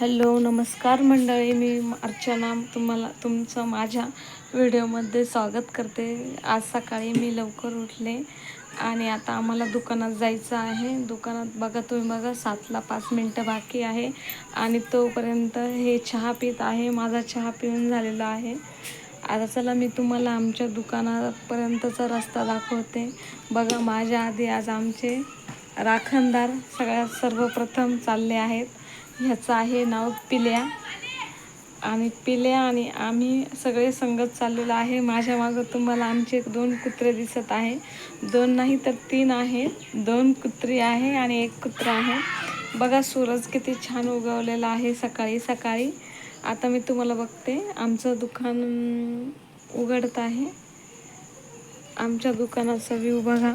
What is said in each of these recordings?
Hello नमस्कार मंडळी. मी अर्चना तुम्हाला तुमचं माझ्या व्हिडिओमध्ये स्वागत करते. आज सकाळी मी लवकर उठले आणि आता आम्हाला दुकानात जायचं आहे. दुकानात बघा तुम्ही बघा सातला पाच मिनटं बाकी आहे आणि तोपर्यंत हे चहा पित आहे. माझा चहा पिऊन झालेला आहे. आता चला मी तुम्हाला आमच्या दुकानापर्यंतचा रस्ता दाखवते. बघा माझ्या आधी आज आमचे राखणदार सगळ्यात सर्वप्रथम चालले आहेत. ह्याचं आहे नाव पिल्या. आणि पिल्या आणि आम्ही सगळे संगत चाललेलो आहे. माझ्या मागं तुम्हाला आमचे दोन कुत्रे दिसत आहे. दोन नाही तर तीन आहेत दोन कुत्री आहे आणि एक कुत्रा आहे. बघा सूरज किती छान उगवलेला आहे सकाळी सकाळी. आता मी तुम्हाला बघते. आमचं दुकान उघडत आहे. आमच्या दुकानाचा व्ह्यू बघा.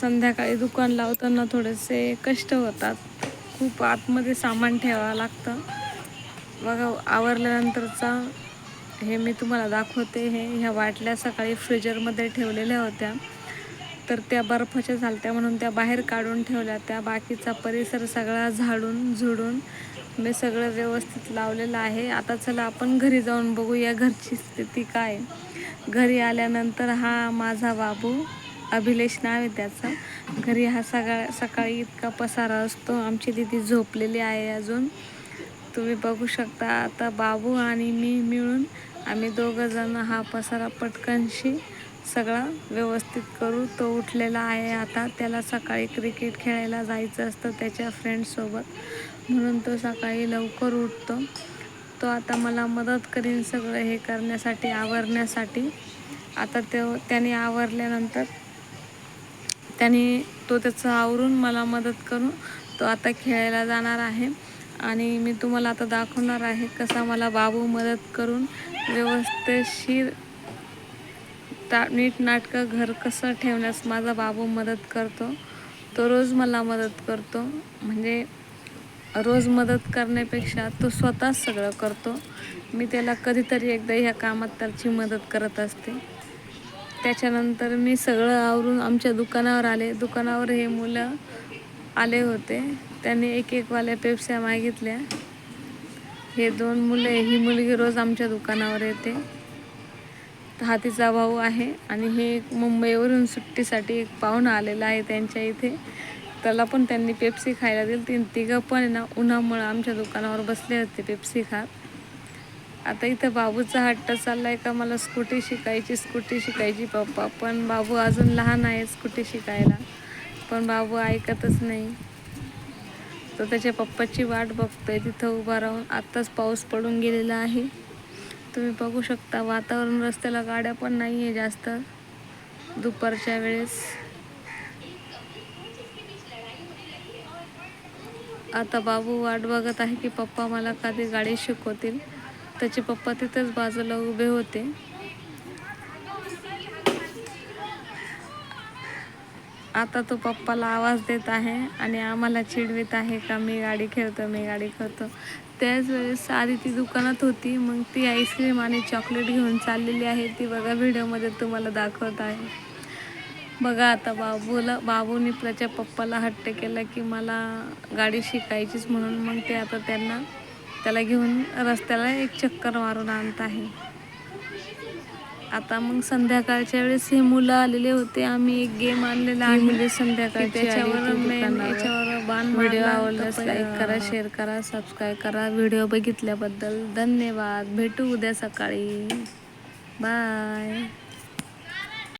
संध्याकाळी दुकान लावताना थोडेसे कष्ट होतात. खूप आतमध्ये सामान ठेवावं लागतं. बघा आवरल्यानंतरचा हे मी तुम्हाला दाखवते. हे ह्या बाटल्या सकाळी फ्रीजरमध्ये ठेवलेल्या होत्या. तर त्या बर्फाच्या झालत्या म्हणून त्या बाहेर काढून ठेवल्या. त्या बाकीचा परिसर सगळा झाडून झुडून मी सगळं व्यवस्थित लावलेलं आहे. आता चला आपण घरी जाऊन बघूया घरची स्थिती काय. घरी आल्यानंतर हा माझा बाबू अभिलेश नाव आहे त्याचं. घरी हा सगळा सकाळी इतका पसारा असतो. आमची दिदी झोपलेली आहे अजून. तुम्ही बघू शकता आता बाबू आणि मी मिळून आम्ही दोघंजण हा पसारा पटकनशी सगळा व्यवस्थित करू. तो उठलेला आहे आता. त्याला सकाळी क्रिकेट खेळायला जायचं असतं त्याच्या फ्रेंडसोबत म्हणून तो सकाळी लवकर उठतो. तो आता मला मदत करीन सगळं हे करण्यासाठी आवरण्यासाठी. आता ते त्याने आवरल्यानंतर त्याने तो त्याचं आवरून मला मदत करून तो आता खेळायला जाणार आहे. आणि मी तुम्हाला आता दाखवणार आहे कसा मला बाबू मदत करून व्यवस्थितशीर ता नीटनाटकं घर कसं ठेवण्यास माझा बाबू मदत करतो. तो रोज मला मदत करतो. म्हणजे रोज मदत करण्यापेक्षा तो स्वतःच सगळं करतो. मी त्याला कधीतरी एकदा ह्या कामात त्याची मदत करत असते. त्याच्यानंतर मी सगळं आवरून आमच्या दुकानावर आले. दुकानावर हे मुलं आले होते. त्यांनी एक एक वाल्या पेप्स्या मागितल्या. हे दोन मुले ही मुलगी रोज आमच्या दुकानावर येते. हा तिचा भाऊ आहे आणि हे एक मुंबईवरून सुट्टीसाठी एक पाहुणा आलेला आहे त्यांच्या इथे. त्याला पण त्यांनी पेप्सी खायला दिली तीन तिघं पण ना उन्हामुळं आमच्या दुकानावर बसले होते पेप्सी खात. आता इथं बाबूचा हट्ट चालला आहे का? मला स्कूटी शिकायची स्कूटी शिकायची पप्पा. पण बाबू अजून लहान आहे स्कूटी शिकायला. पण बाबू ऐकतच नाही. तो त्याच्या पप्पाची वाट बघतोय. तिथं उभा राहून आत्ताच पाऊस पडून गेलेला आहे. तुम्ही बघू शकता वातावरण रस्त्याला गाड्या पण नाही आहे जास्त. दुपारच्या वेळेस. आता बाबू वाट बघत आहे की पप्पा मला कधी गाडी शिकवतील. त्याचे पप्पा तिथंच बाजूला उभे होते. आता तो पप्पाला आवाज देत आहे आणि आम्हाला चिडवित आहे का मी गाडी खेळतो मी गाडी खेळतो. त्याच वेळेस आधी ती दुकानात होती. मग ती आईस्क्रीम आणि चॉकलेट घेऊन चाललेली आहे. ती बघा व्हिडिओमध्ये तुम्हाला दाखवत आहे. बघा आता बाबूला बाबूनी त्याच्या पप्पाला हट्ट केला की मला गाडी शिकायचीच म्हणून. मग ते आता त्यांना त्याला घेऊन रस्त्याला एक चक्कर मारून आणत आहे. आता मग संध्याकाळच्या वेळेस हे मुलं आलेले होते. आम्ही एक गेम आणलेला आहे. म्हणजे संध्याकाळी त्याच्यावर याच्यावर बाण व्हिडिओ आवडल्यास लाईक करा शेअर करा सबस्क्राईब करा. व्हिडिओ बघितल्याबद्दल धन्यवाद. भेटू उद्या सकाळी. बाय